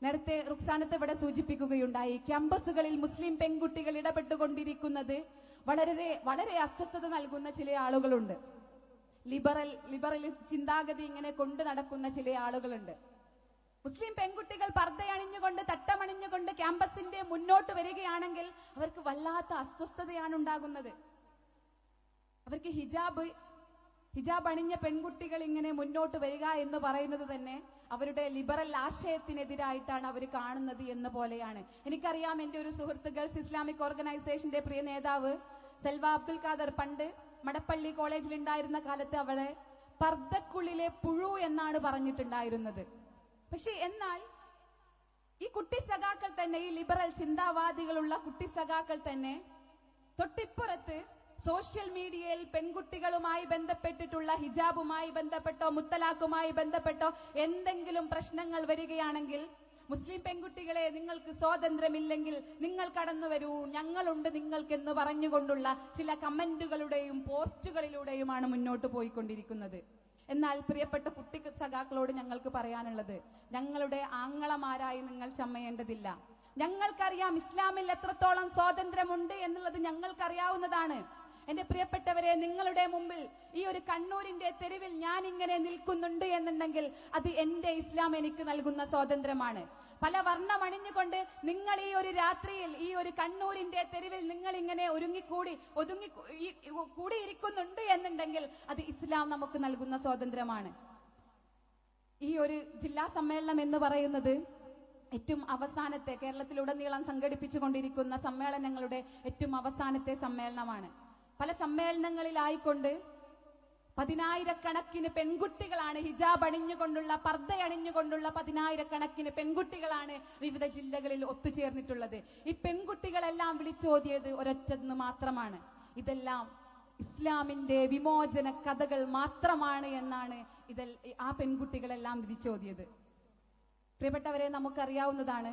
Speaker 1: നേരത്തെ റുക്സാനത്ത് ഇവിടെ സൂചിപ്പിക്കുകയുണ്ടായി ക്യാമ്പസുകളിൽ മുസ്ലിം പെൺകുട്ടികൾ ഇടപെട്ടുകൊണ്ടിരിക്കുന്നത് വളരെ വളരെ അസ്വസ്ഥത നൽകുന്ന ചില ആളുകളുണ്ട്. ലിബറൽ ലിബറലിസ്റ്റ് ചിന്താഗതി ഇങ്ങനെ കൊണ്ടു നടക്കുന്ന ചില ആളുകളുണ്ട്. മുസ്ലിം പെൺകുട്ടികൾ പർദ്ദയണിഞ്ഞുകൊണ്ട് തട്ടമണിഞ്ഞുകൊണ്ട് ക്യാമ്പസിന്റെ മുന്നോട്ട് വരികയാണെങ്കിൽ അവർക്ക് വല്ലാത്ത അസ്വസ്ഥതയാണ് ഉണ്ടാകുന്നത്. അവർക്ക് ഹിജാബ് ഹിജാബ് അണിഞ്ഞ പെൺകുട്ടികൾ ഇങ്ങനെ മുന്നോട്ട് വരിക എന്ന് പറയുന്നത് തന്നെ അവരുടെ ലിബറൽ ആശയത്തിനെതിരായിട്ടാണ് അവർ കാണുന്നത് എന്ന പോലെയാണ്. എനിക്കറിയാം എന്റെ ഒരു സുഹൃത്ത് ഇസ്ലാമിക് ഓർഗനൈസേഷന്റെ പ്രിയ നേതാവ് സെൽവ അബ്ദുൽ ഖാദർ പണ്ട് മടപ്പള്ളി കോളേജിൽ ഉണ്ടായിരുന്ന കാലത്ത് അവളെ പർദ്ദക്കുള്ളിലെ പുഴു എന്നാണ് പറഞ്ഞിട്ടുണ്ടായിരുന്നത്. പക്ഷെ എന്നാൽ ഈ കുട്ടി സഖാക്കൾ തന്നെ ഈ ലിബറൽ ചിന്താവാദികളുള്ള കുട്ടി സഖാക്കൾ തന്നെ തൊട്ടിപ്പുറത്ത് സോഷ്യൽ മീഡിയയിൽ പെൺകുട്ടികളുമായി ബന്ധപ്പെട്ടിട്ടുള്ള ഹിജാബുമായി ബന്ധപ്പെട്ടോ മുത്തലാഖുമായി ബന്ധപ്പെട്ടോ എന്തെങ്കിലും പ്രശ്നങ്ങൾ വരികയാണെങ്കിൽ മുസ്ലിം പെൺകുട്ടികളെ നിങ്ങൾക്ക് സ്വാതന്ത്ര്യമില്ലെങ്കിൽ നിങ്ങൾ കടന്നു വരൂ. ഞങ്ങളുണ്ട് നിങ്ങൾക്കെന്ന് പറഞ്ഞുകൊണ്ടുള്ള ചില കമന്റുകളുടെയും പോസ്റ്റുകളിലൂടെയുമാണ് മുന്നോട്ട് പോയിക്കൊണ്ടിരിക്കുന്നത്. എന്നാൽ പ്രിയപ്പെട്ട കുട്ടി സഖാക്കളോട് ഞങ്ങൾക്ക് പറയാനുള്ളത് ഞങ്ങളുടെ ആങ്ങളമാരായി നിങ്ങൾ ചമ്മയേണ്ടതില്ല. ഞങ്ങൾക്കറിയാം ഇസ്ലാമിൽ എത്രത്തോളം സ്വാതന്ത്ര്യമുണ്ട് എന്നുള്ളത് ഞങ്ങൾക്കറിയാവുന്നതാണ്. എന്റെ പ്രിയപ്പെട്ടവരെ നിങ്ങളുടെ മുമ്പിൽ ഈ ഒരു കണ്ണൂരിന്റെ തെരുവിൽ ഞാൻ ഇങ്ങനെ നിൽക്കുന്നുണ്ട് എന്നുണ്ടെങ്കിൽ അത് എന്റെ ഇസ്ലാം എനിക്ക് നൽകുന്ന സ്വാതന്ത്ര്യമാണ്. പല വർണമണിഞ്ഞുകൊണ്ട് നിങ്ങൾ ഈ ഒരു രാത്രിയിൽ ഈ ഒരു കണ്ണൂരിന്റെ തെരുവിൽ നിങ്ങൾ ഇങ്ങനെ ഒരുങ്ങിക്കൂടി ഒതുങ്ങി കൂടിയിരിക്കുന്നുണ്ട് എന്നുണ്ടെങ്കിൽ അത് ഇസ്ലാം നമുക്ക് നൽകുന്ന സ്വാതന്ത്ര്യമാണ്. ഈ ഒരു ജില്ലാ സമ്മേളനം എന്ന് പറയുന്നത് ഏറ്റവും അവസാനത്തെ കേരളത്തിലുടനീളം സംഘടിപ്പിച്ചുകൊണ്ടിരിക്കുന്ന സമ്മേളനങ്ങളുടെ ഏറ്റവും അവസാനത്തെ സമ്മേളനമാണ്. പല സമ്മേളനങ്ങളിലായിക്കൊണ്ട് പതിനായിരക്കണക്കിന് പെൺകുട്ടികളാണ് ഹിജാബ് അണിഞ്ഞുകൊണ്ടുള്ള പർദ്ദയണിഞ്ഞുകൊണ്ടുള്ള പതിനായിരക്കണക്കിന് പെൺകുട്ടികളാണ് വിവിധ ജില്ലകളിൽ ഒത്തുചേർന്നിട്ടുള്ളത്. ഈ പെൺകുട്ടികളെല്ലാം വിളിച്ചോതിയത് ഒരൊറ്റന്ന് മാത്രമാണ്. ഇതെല്ലാം ഇസ്ലാമിന്റെ വിമോചന കഥകൾ മാത്രമാണ് എന്നാണ് ഇതിൽ ആ പെൺകുട്ടികളെല്ലാം വിധിച്ചോതിയത്. പ്രിയപ്പെട്ടവരെ നമുക്കറിയാവുന്നതാണ്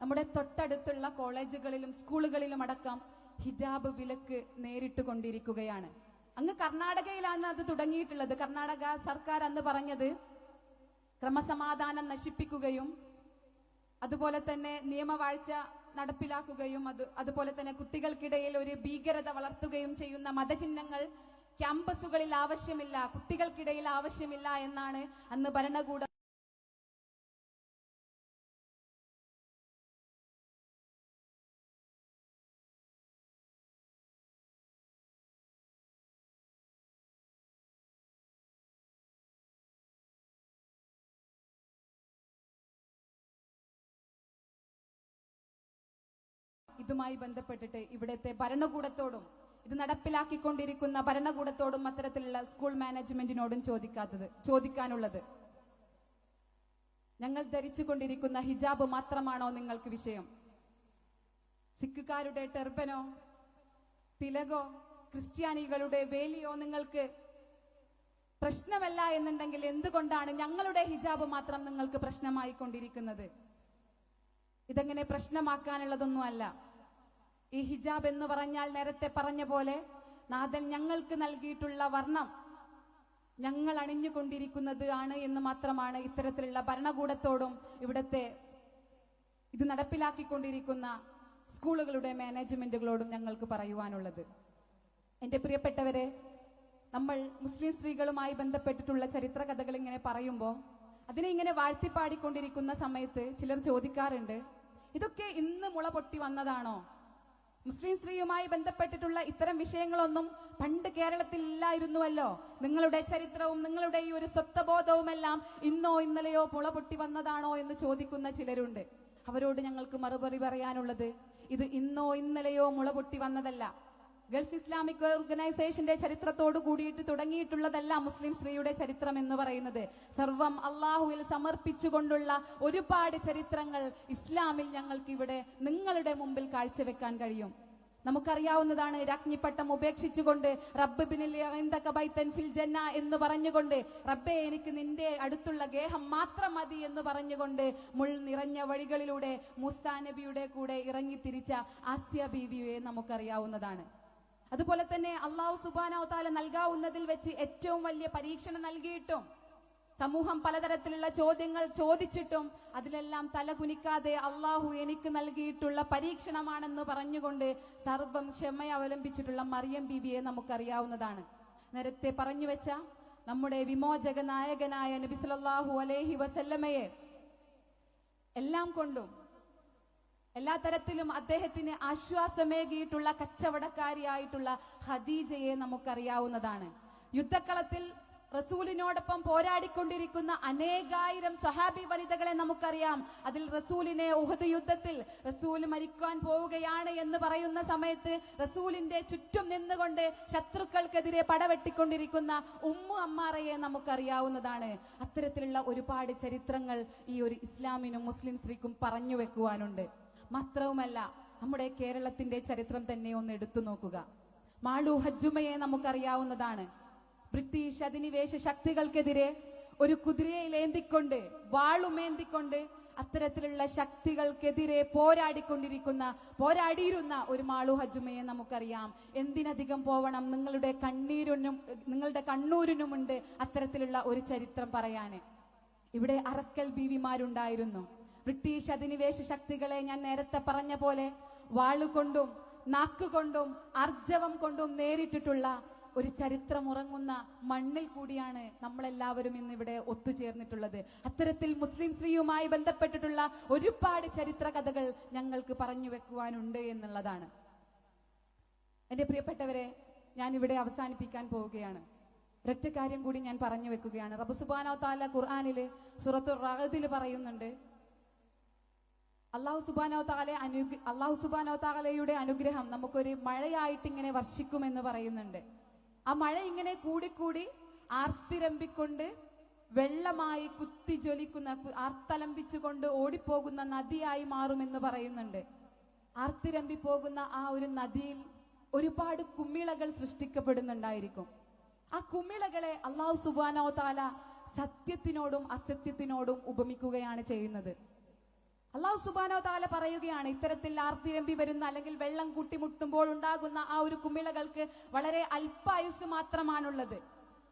Speaker 1: നമ്മുടെ തൊട്ടടുത്തുള്ള കോളേജുകളിലും സ്കൂളുകളിലും അടക്കം ഹിജാബ് വിലക്ക് നേരിട്ട് കൊണ്ടിരിക്കുകയാണ്. അങ്ങ് കർണാടകയിലാണ് അത് തുടങ്ങിയിട്ടുള്ളത്. കർണാടക സർക്കാർ അന്ന് പറഞ്ഞത് ക്രമസമാധാനം നശിപ്പിക്കുകയും അതുപോലെ തന്നെ നിയമവാഴ്ച നടപ്പിലാക്കുകയും അത് അതുപോലെ തന്നെ കുട്ടികൾക്കിടയിൽ ഒരു ഭീകരത വളർത്തുകയും ചെയ്യുന്ന മതചിഹ്നങ്ങൾ ക്യാമ്പസുകളിൽ ആവശ്യമില്ല കുട്ടികൾക്കിടയിൽ ആവശ്യമില്ല എന്നാണ് അന്ന് ഭരണകൂടം ഇതുമായി ബന്ധപ്പെട്ടിട്ട് ഇവിടുത്തെ ഭരണകൂടത്തോടും ഇത് നടപ്പിലാക്കിക്കൊണ്ടിരിക്കുന്ന ഭരണകൂടത്തോടും അത്തരത്തിലുള്ള സ്കൂൾ മാനേജ്മെന്റിനോടും ചോദിക്കാത്തത് ചോദിക്കാനുള്ളത്. ഞങ്ങൾ ധരിച്ചുകൊണ്ടിരിക്കുന്ന ഹിജാബ് മാത്രമാണോ നിങ്ങൾക്ക് വിഷയം? സിഖുകാരുടെ ടെർബനോ തിലകോ ക്രിസ്ത്യാനികളുടെ വേലിയോ നിങ്ങൾക്ക് പ്രശ്നമല്ല എന്നുണ്ടെങ്കിൽ എന്തുകൊണ്ടാണ് ഞങ്ങളുടെ ഹിജാബ് മാത്രം നിങ്ങൾക്ക് പ്രശ്നമായി കൊണ്ടിരിക്കുന്നത് ഇതെങ്ങനെ പ്രശ്നമാക്കാനുള്ളതൊന്നുമല്ല. ഈ ഹിജാബ് എന്ന് പറഞ്ഞാൽ നേരത്തെ പറഞ്ഞ പോലെ നാദൽ ഞങ്ങൾക്ക് നൽകിയിട്ടുള്ള വർണം ഞങ്ങൾ അണിഞ്ഞുകൊണ്ടിരിക്കുന്നത് ആണ് എന്ന് മാത്രമാണ് ഇത്തരത്തിലുള്ള ഭരണകൂടത്തോടും ഇവിടത്തെ ഇത് നടപ്പിലാക്കിക്കൊണ്ടിരിക്കുന്ന സ്കൂളുകളുടെ മാനേജ്മെന്റുകളോടും ഞങ്ങൾക്ക് പറയുവാനുള്ളത്. എന്റെ പ്രിയപ്പെട്ടവരെ നമ്മൾ മുസ്ലിം സ്ത്രീകളുമായി ബന്ധപ്പെട്ടിട്ടുള്ള ചരിത്ര കഥകൾ ഇങ്ങനെ പറയുമ്പോൾ അതിനെ ഇങ്ങനെ വാഴ്ത്തിപ്പാടിക്കൊണ്ടിരിക്കുന്ന സമയത്ത് ചിലർ ചോദിക്കാറുണ്ട് ഇതൊക്കെ ഇന്ന് മുള പൊട്ടി വന്നതാണോ? മുസ്ലിം സ്ത്രീയുമായി ബന്ധപ്പെട്ടിട്ടുള്ള ഇത്തരം വിഷയങ്ങളൊന്നും പണ്ട് കേരളത്തിൽ ഇല്ലായിരുന്നുവല്ലോ നിങ്ങളുടെ ചരിത്രവും നിങ്ങളുടെ ഈ ഒരു സ്വത്വബോധവുമെല്ലാം ഇന്നോ ഇന്നലെയോ പുള പൊട്ടി വന്നതാണോ എന്ന് ചോദിക്കുന്ന ചിലരുണ്ട്. അവരോട് ഞങ്ങൾക്ക് മറുപടി പറയാനുള്ളത് ഇത് ഇന്നോ ഇന്നലെയോ മുള പൊട്ടി വന്നതല്ല. ഗൾഫ് ഇസ്ലാമിക് ഓർഗനൈസേഷന്റെ ചരിത്രത്തോട് കൂടിയിട്ട് തുടങ്ങിയിട്ടുള്ളതല്ല മുസ്ലിം സ്ത്രീയുടെ ചരിത്രം എന്ന് പറയുന്നത്. സർവം അള്ളാഹുവിൽ സമർപ്പിച്ചുകൊണ്ടുള്ള ഒരുപാട് ചരിത്രങ്ങൾ ഇസ്ലാമിൽ ഞങ്ങൾക്ക് ഇവിടെ നിങ്ങളുടെ മുമ്പിൽ കാഴ്ചവെക്കാൻ കഴിയും. നമുക്കറിയാവുന്നതാണ് രാജ്ഞിപ്പട്ടം ഉപേക്ഷിച്ചുകൊണ്ട് റബ്ബ് ബിനിൽ ഫിൽ ജന്ന എന്ന് പറഞ്ഞുകൊണ്ട് റബ്ബെ എനിക്ക് നിന്റെ അടുത്തുള്ള ഗേഹം മാത്രം മതി എന്ന് പറഞ്ഞുകൊണ്ട് മുൾ നിറഞ്ഞ വഴികളിലൂടെ മുസ്താ നബിയുടെ കൂടെ ഇറങ്ങി തിരിച്ച ആസ്യ ബീവിയെ നമുക്കറിയാവുന്നതാണ്. അതുപോലെ തന്നെ അള്ളാഹു സുബാനോ താല നൽകാവുന്നതിൽ വെച്ച് ഏറ്റവും വലിയ പരീക്ഷണം നൽകിയിട്ടും സമൂഹം പലതരത്തിലുള്ള ചോദ്യങ്ങൾ ചോദിച്ചിട്ടും അതിലെല്ലാം തലകുനിക്കാതെ അള്ളാഹു എനിക്ക് നൽകിയിട്ടുള്ള പരീക്ഷണമാണെന്ന് പറഞ്ഞുകൊണ്ട് സർവം ക്ഷമ അവലംബിച്ചിട്ടുള്ള മറിയം ബീബിയെ നമുക്കറിയാവുന്നതാണ്. നേരത്തെ പറഞ്ഞു വെച്ച നമ്മുടെ വിമോചക നായകനായ നബി അലേഹി അലൈഹി വസല്ലമയെ എല്ലാം കൊണ്ടും എല്ലാ തരത്തിലും അദ്ദേഹത്തിന് ആശ്വാസമേകിയിട്ടുള്ള കച്ചവടക്കാരിയായിട്ടുള്ള ഖദീജയെ നമുക്കറിയാവുന്നതാണ്. യുദ്ധക്കളത്തിൽ റസൂലിനോടൊപ്പം പോരാടിക്കൊണ്ടിരിക്കുന്ന അനേകായിരം സഹാബി വനിതകളെ നമുക്കറിയാം. അതിൽ റസൂലിനെ ഉഹദ് യുദ്ധത്തിൽ റസൂൽ മരിക്കാൻ പോവുകയാണ് എന്ന് പറയുന്ന സമയത്ത് റസൂലിന്റെ ചുറ്റും നിന്നുകൊണ്ട് ശത്രുക്കൾക്കെതിരെ പടവെട്ടിക്കൊണ്ടിരിക്കുന്ന ഉമ്മു അമ്മാറയെ നമുക്കറിയാവുന്നതാണ്. അത്തരത്തിലുള്ള ഒരുപാട് ചരിത്രങ്ങൾ ഈ ഒരു ഇസ്ലാമിനും മുസ്ലിം സ്ത്രീക്കും പറഞ്ഞു വെക്കുവാനുണ്ട്. മാത്രവുമല്ല നമ്മുടെ കേരളത്തിന്റെ ചരിത്രം തന്നെ ഒന്ന് എടുത്തു നോക്കുക. മാളു ഹജ്ജുമയെ നമുക്കറിയാവുന്നതാണ്. ബ്രിട്ടീഷ് അധിനിവേശ ശക്തികൾക്കെതിരെ ഒരു കുതിരയെ ലേന്തിക്കൊണ്ട് വാളുമേന്തിക്കൊണ്ട് അത്തരത്തിലുള്ള ശക്തികൾക്കെതിരെ പോരാടിക്കൊണ്ടിരിക്കുന്ന പോരാടിയിരുന്ന ഒരു മാളു ഹജ്ജുമയെ നമുക്കറിയാം. എന്തിനധികം പോവണം? നിങ്ങളുടെ കണ്ണീരിനും നിങ്ങളുടെ കണ്ണൂരിനുമുണ്ട് അത്തരത്തിലുള്ള ഒരു ചരിത്രം പറയാന്. ഇവിടെ അറക്കൽ ബീവിമാരുണ്ടായിരുന്നു. ബ്രിട്ടീഷ് അധിനിവേശ ശക്തികളെ ഞാൻ നേരത്തെ പറഞ്ഞ പോലെ വാളുകൊണ്ടും നാക്കുകൊണ്ടും അർജവം കൊണ്ടും നേരിട്ടിട്ടുള്ള ഒരു ചരിത്രം ഉറങ്ങുന്ന മണ്ണിൽ കൂടിയാണ് നമ്മളെല്ലാവരും ഇന്ന് ഇവിടെ ഒത്തുചേർന്നിട്ടുള്ളത്. അത്തരത്തിൽ മുസ്ലിം സ്ത്രീയുമായി ബന്ധപ്പെട്ടിട്ടുള്ള ഒരുപാട് ചരിത്ര കഥകൾ ഞങ്ങൾക്ക് പറഞ്ഞു വെക്കുവാനുണ്ട് എന്നുള്ളതാണ്. എന്റെ പ്രിയപ്പെട്ടവരെ ഞാൻ ഇവിടെ അവസാനിപ്പിക്കാൻ പോവുകയാണ്. ഒരൊറ്റ കാര്യം കൂടി ഞാൻ പറഞ്ഞു വെക്കുകയാണ്. റബ്ബ് സുബാനോ താല ഖുർആാനിൽ സുറത്തു റഹദിൽ പറയുന്നുണ്ട് അള്ളാഹു സുബാനോ താലെ അള്ളാഹു സുബാനോ താലയുടെ അനുഗ്രഹം നമുക്കൊരു മഴയായിട്ട് ഇങ്ങനെ വർഷിക്കുമെന്ന് പറയുന്നുണ്ട്. ആ മഴ ഇങ്ങനെ കൂടിക്കൂടി ആർത്തിരമ്പിക്കൊണ്ട് വെള്ളമായി കുത്തി ജ്വലിക്കുന്ന കു- ആർത്തലമ്പിച്ചുകൊണ്ട് ഓടിപ്പോകുന്ന നദിയായി മാറുമെന്ന് പറയുന്നുണ്ട്. ആർത്തിരമ്പി പോകുന്ന ആ ഒരു നദിയിൽ ഒരുപാട് കുമ്മിളകൾ സൃഷ്ടിക്കപ്പെടുന്നുണ്ടായിരിക്കും. ആ കുമ്മിളകളെ അള്ളാഹു സുബാനോ താല സത്യത്തിനോടും അസത്യത്തിനോടും ഉപമിക്കുകയാണ് ചെയ്യുന്നത്. അള്ളാഹു സുബാനോ താല പറയുകയാണ് ഇത്തരത്തിൽ ആർത്തിരമ്പി വരുന്ന അല്ലെങ്കിൽ വെള്ളം കൂട്ടിമുട്ടുമ്പോൾ ഉണ്ടാകുന്ന ആ ഒരു കുമിളകൾക്ക് വളരെ അല്പായുസ് മാത്രമാണുള്ളത്.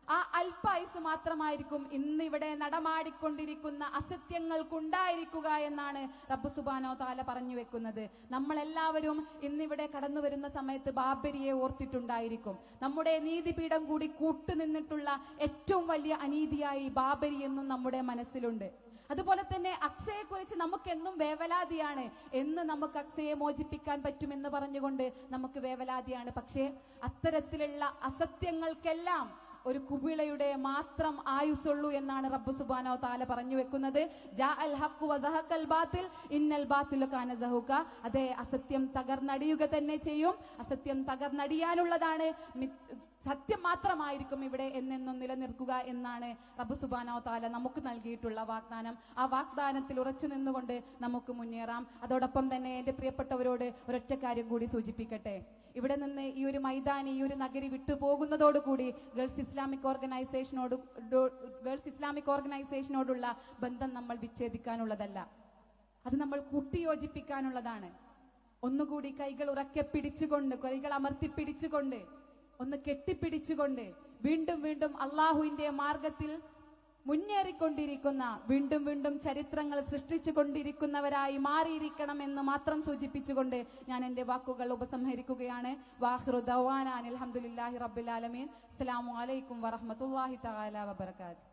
Speaker 1: ആ അല്പായുസ് മാത്രമായിരിക്കും ഇന്ന് ഇവിടെ നടമാടിക്കൊണ്ടിരിക്കുന്ന അസത്യങ്ങൾക്കുണ്ടായിരിക്കുക എന്നാണ് റബ്ബ് സുബാനോ താല പറഞ്ഞു വെക്കുന്നത്. നമ്മളെല്ലാവരും ഇന്നിവിടെ കടന്നു വരുന്ന സമയത്ത് ബാബരിയെ ഓർത്തിട്ടുണ്ടായിരിക്കും. നമ്മുടെ നീതിപീഠം കൂടി കൂട്ടുനിന്നിട്ടുള്ള ഏറ്റവും വലിയ അനീതിയായി ബാബരി എന്നും നമ്മുടെ മനസ്സിലുണ്ട്. അതുപോലെ തന്നെ അക്ഷയെ കുറിച്ച് നമുക്കെന്നും വേവലാതിയാണ്. എന്ന് നമുക്ക് അക്ഷയെ മോചിപ്പിക്കാൻ പറ്റുമെന്ന് പറഞ്ഞുകൊണ്ട് നമുക്ക് വേവലാതിയാണ്. പക്ഷേ അത്തരത്തിലുള്ള അസത്യങ്ങൾക്കെല്ലാം ഒരു കുബിളയുടെ മാത്രം ആയുസുള്ളൂ എന്നാണ് റബ്ബ് സുബാനോ താല പറഞ്ഞു വെക്കുന്നത്. ഇന്നൽ അതെ അസത്യം തകർന്നടിയുക തന്നെ ചെയ്യും. അസത്യം തകർന്നടിയാനുള്ളതാണ് സത്യം മാത്രമായിരിക്കും ഇവിടെ എന്നെന്നും നിലനിൽക്കുക എന്നാണ് റബ്ബ് സുബാനോ താല നമുക്ക് നൽകിയിട്ടുള്ള വാഗ്ദാനം. ആ വാഗ്ദാനത്തിൽ ഉറച്ചു നിന്നുകൊണ്ട് നമുക്ക് മുന്നേറാം. അതോടൊപ്പം തന്നെ എന്റെ പ്രിയപ്പെട്ടവരോട് ഒരൊറ്റ കാര്യം കൂടി സൂചിപ്പിക്കട്ടെ. ഇവിടെ നിന്ന് ഈ ഒരു മൈതാനി ഈ ഒരു നഗരി വിട്ടു പോകുന്നതോടുകൂടി ഗേൾസ് ഇസ്ലാമിക് ഓർഗനൈസേഷനോട് ഗേൾസ് ഇസ്ലാമിക് ഓർഗനൈസേഷനോടുള്ള ബന്ധം നമ്മൾ വിച്ഛേദിക്കാനുള്ളതല്ല. അത് നമ്മൾ കൂട്ടിയോജിപ്പിക്കാനുള്ളതാണ്. ഒന്നുകൂടി കൈകൾ ഉറക്കെ പിടിച്ചുകൊണ്ട് കൈകൾ അമർത്തി പിടിച്ചുകൊണ്ട് ഒന്ന് കെട്ടിപ്പിടിച്ചുകൊണ്ട് വീണ്ടും വീണ്ടും അള്ളാഹുവിന്റെ മാർഗത്തിൽ മുന്നേറിക്കൊണ്ടിരിക്കുന്ന വീണ്ടും വീണ്ടും ചരിത്രങ്ങൾ സൃഷ്ടിച്ചു കൊണ്ടിരിക്കുന്നവരായി മാറിയിരിക്കണം എന്ന് മാത്രം സൂചിപ്പിച്ചുകൊണ്ട് ഞാൻ എന്റെ വാക്കുകൾ ഉപസംഹരിക്കുകയാണ്. വാഹിറു ദവാനാൻ അലഹമുല്ലാഹി റബുലാലമീൻ ആലമീൻ. അസ്സലാമു അലൈക്കും വറഹ്മത്തുള്ളാഹി തആല വബറകാതുഹു.